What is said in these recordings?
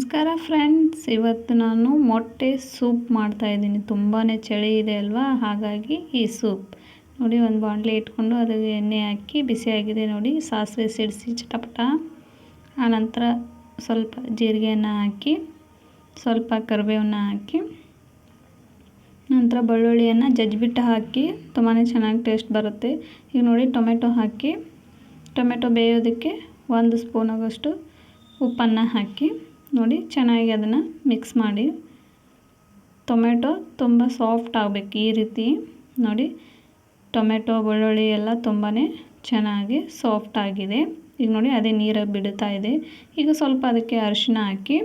ನಮಸ್ಕಾರ ಫ್ರೆಂಡ್ಸ್. ಇವತ್ತು ನಾನು ಮೊಟ್ಟೆ ಸೂಪ್ ಮಾಡ್ತಾಯಿದ್ದೀನಿ ತುಂಬಾ ಚಳಿ ಇದೆ ಅಲ್ವಾ? ಹಾಗಾಗಿ ಈ ಸೂಪ್. ನೋಡಿ, ಒಂದು ಬಾಣಲೆ ಇಟ್ಕೊಂಡು ಅದಕ್ಕೆ ಎಣ್ಣೆ ಹಾಕಿ ಬಿಸಿಯಾಗಿದೆ ನೋಡಿ. ಸಾಸಿವೆ ಸಿಡಿಸಿ ಚಟಪಟ. ಆನಂತರ ಸ್ವಲ್ಪ ಜೀರಿಗೆಯನ್ನು ಹಾಕಿ, ಸ್ವಲ್ಪ ಕರಿಬೇವನ್ನ ಹಾಕಿ, ನಂತರ ಬೆಳ್ಳುಳ್ಳಿಯನ್ನು ಜಜ್ಜಿಬಿಟ್ಟು ಹಾಕಿ ತುಂಬಾ ಚೆನ್ನಾಗಿ ಟೇಸ್ಟ್ ಬರುತ್ತೆ. ಈಗ ನೋಡಿ, ಟೊಮೆಟೊ ಹಾಕಿ, ಟೊಮೆಟೊ ಬೇಯೋದಕ್ಕೆ ಒಂದು ಸ್ಪೂನ್ ಆಗೋಷ್ಟು ಉಪ್ಪನ್ನು ಹಾಕಿ ನೋಡಿ, ಚೆನ್ನಾಗಿ ಅದನ್ನು ಮಿಕ್ಸ್ ಮಾಡಿ. ಟೊಮೆಟೊ ತುಂಬ ಸಾಫ್ಟ್ ಆಗಬೇಕು ಈ ರೀತಿ. ನೋಡಿ, ಟೊಮೆಟೊ, ಬೆಳ್ಳುಳ್ಳಿ ಎಲ್ಲ ತುಂಬಾ ಚೆನ್ನಾಗಿ ಸಾಫ್ಟ್ ಆಗಿದೆ. ಈಗ ನೋಡಿ, ಅದೇ ನೀರಾಗಿ ಬಿಡುತ್ತಾ ಇದೆ. ಈಗ ಸ್ವಲ್ಪ ಅದಕ್ಕೆ ಅರಿಶಿನ ಹಾಕಿ,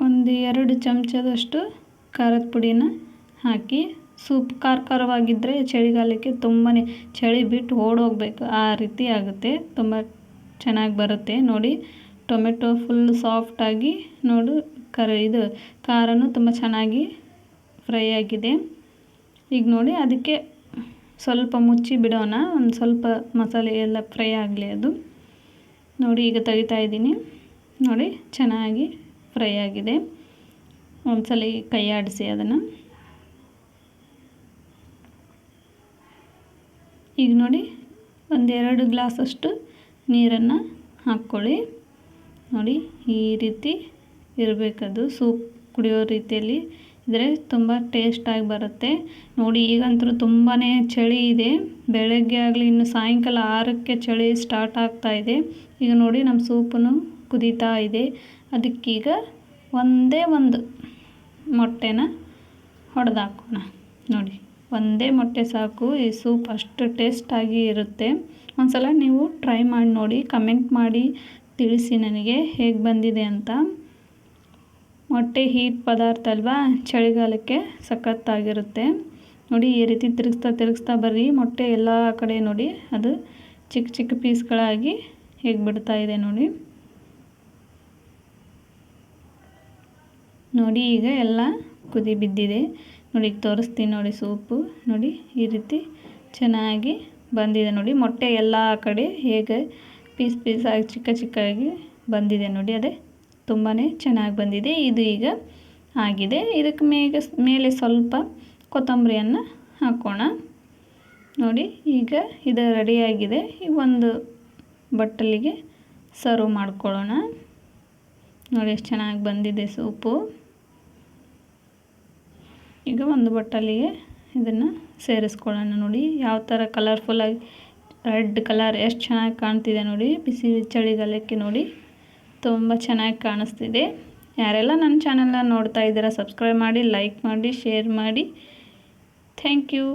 ಒಂದು ಎರಡು ಚಮಚದಷ್ಟು ಖಾರದ ಪುಡಿನ ಹಾಕಿ, ಸೂಪ್ ಖಾರ ಖಾರವಾಗಿದ್ದರೆ ಚಳಿಗಾಲಕ್ಕೆ ತುಂಬಾ ಚಳಿ ಬಿಟ್ಟು ಓಡೋಗ್ಬೇಕು. ಆ ರೀತಿ ಆಗುತ್ತೆ. ತುಂಬ ಚೆನ್ನಾಗಿ ಬರುತ್ತೆ. ನೋಡಿ, ಟೊಮೆಟೊ ಫುಲ್ ಸಾಫ್ಟಾಗಿ ನೋಡು, ಕರ, ಇದು ಖಾರನೂ ತುಂಬ ಚೆನ್ನಾಗಿ ಫ್ರೈ ಆಗಿದೆ. ಈಗ ನೋಡಿ, ಅದಕ್ಕೆ ಸ್ವಲ್ಪ ಮುಚ್ಚಿ ಬಿಡೋಣ. ಒಂದು ಸ್ವಲ್ಪ ಮಸಾಲೆ ಎಲ್ಲ ಫ್ರೈ ಆಗಲಿ ಅದು. ನೋಡಿ, ಈಗ ತೆಗಿತಾ ಇದ್ದೀನಿ. ನೋಡಿ, ಚೆನ್ನಾಗಿ ಫ್ರೈ ಆಗಿದೆ. ಒಂದ್ಸಲ ಕೈ ಆಡಿಸಿ ಅದನ್ನು. ಈಗ ನೋಡಿ, ಒಂದೆರಡು ಗ್ಲಾಸಷ್ಟು ನೀರನ್ನು ಹಾಕ್ಕೊಳ್ಳಿ. ನೋಡಿ, ಈ ರೀತಿ ಇರಬೇಕದು. ಸೂಪ್ ಕುಡಿಯೋ ರೀತಿಯಲ್ಲಿ ಇದ್ದರೆ ತುಂಬ ಟೇಸ್ಟಾಗಿ ಬರುತ್ತೆ. ನೋಡಿ, ಈಗಂತೂ ತುಂಬಾ ಚಳಿ ಇದೆ. ಬೆಳಗ್ಗೆ ಆಗಲಿ, ಇನ್ನು ಸಾಯಂಕಾಲ ಆರಕ್ಕೆ ಚಳಿ ಸ್ಟಾರ್ಟ್ ಆಗ್ತಾ ಇದೆ. ಈಗ ನೋಡಿ ನಮ್ಮ ಸೂಪನ್ನು ಕುದೀತಾ ಇದೆ. ಅದಕ್ಕೀಗ ಒಂದೇ ಒಂದು ಮೊಟ್ಟೆನ ಹೊಡೆದಾಕೋಣ. ನೋಡಿ. ಒಂದೇ ಮೊಟ್ಟೆ ಸಾಕು, ಈ ಸೂಪ್ ಅಷ್ಟು ಟೇಸ್ಟಾಗಿ ಇರುತ್ತೆ. ಒಂದು ಸಲ ನೀವು ಟ್ರೈ ಮಾಡಿ ನೋಡಿ ಕಮೆಂಟ್ ಮಾಡಿ ತಿಳಿಸಿ ನನಗೆ ಹೇಗೆ ಬಂದಿದೆ ಅಂತ. ಮೊಟ್ಟೆ ಹೀಟ್ ಪದಾರ್ಥ ಅಲ್ವಾ, ಚಳಿಗಾಲಕ್ಕೆ ಸಖತ್ತಾಗಿರುತ್ತೆ. ನೋಡಿ, ಈ ರೀತಿ ತಿರುಗಿಸ್ತಾ ತಿರುಗಿಸ್ತಾ ಬರ್ರಿ, ಮೊಟ್ಟೆ ಎಲ್ಲ ಕಡೆ ನೋಡಿ, ಅದು ಚಿಕ್ಕ ಚಿಕ್ಕ ಪೀಸ್ಗಳಾಗಿ ಹೇಗೆ ಬಿಡ್ತಾ ಇದೆ ನೋಡಿ. ನೋಡಿ, ಈಗ ಎಲ್ಲ ಕುದಿ ಬಿದ್ದಿದೆ. ನೋಡಿ ತೋರಿಸ್ತೀನಿ ನೋಡಿ ಸೂಪು. ನೋಡಿ, ಈ ರೀತಿ ಚೆನ್ನಾಗಿ ಬಂದಿದೆ ನೋಡಿ. ಮೊಟ್ಟೆ ಎಲ್ಲ ಕಡೆ ಹೇಗೆ ಪೀಸ್ ಪೀಸಾಗಿ ಚಿಕ್ಕ ಚಿಕ್ಕಾಗಿ ಬಂದಿದೆ ನೋಡಿ. ಅದೇ ತುಂಬಾ ಚೆನ್ನಾಗಿ ಬಂದಿದೆ. ಇದು ಈಗ ಆಗಿದೆ. ಇದಕ್ಕೆ ಮೇಗ, ಮೇಲೆ ಸ್ವಲ್ಪ ಕೊತ್ತಂಬರಿಯನ್ನು ಹಾಕೋಣ. ನೋಡಿ, ಈಗ ಇದು ರೆಡಿಯಾಗಿದೆ ಈಗ ಒಂದು ಬಟ್ಟಲಿಗೆ ಸರ್ವ್ ಮಾಡ್ಕೊಳ್ಳೋಣ. ನೋಡಿ, ಎಷ್ಟು ಚೆನ್ನಾಗಿ ಬಂದಿದೆ ಸೂಪು. ಈಗ ಒಂದು ಬಟ್ಟಲಿಗೆ ಇದನ್ನು ಸೇರಿಸ್ಕೊಳ್ಳೋಣ ನೋಡಿ. ಯಾವ ಥರ ಕಲರ್ಫುಲ್ಲಾಗಿ ರೆಡ್ ಕಲರ್ ಎಷ್ಟು ಚೆನ್ನಾಗಿ ಕಾಣ್ತಿದೆ ನೋಡಿ. ಬಿಸಿ ಚಳಿಗಾಲಕ್ಕೆ ನೋಡಿ. ತುಂಬ ಚೆನ್ನಾಗಿ ಕಾಣಿಸ್ತಿದೆ. ಯಾರೆಲ್ಲ ನನ್ನ ಚಾನಲ್ನ ನೋಡ್ತಾ ಇದ್ದೀರಾ ಸಬ್ಸ್ಕ್ರೈಬ್ ಮಾಡಿ ಲೈಕ್ ಮಾಡಿ ಶೇರ್ ಮಾಡಿ. Thank you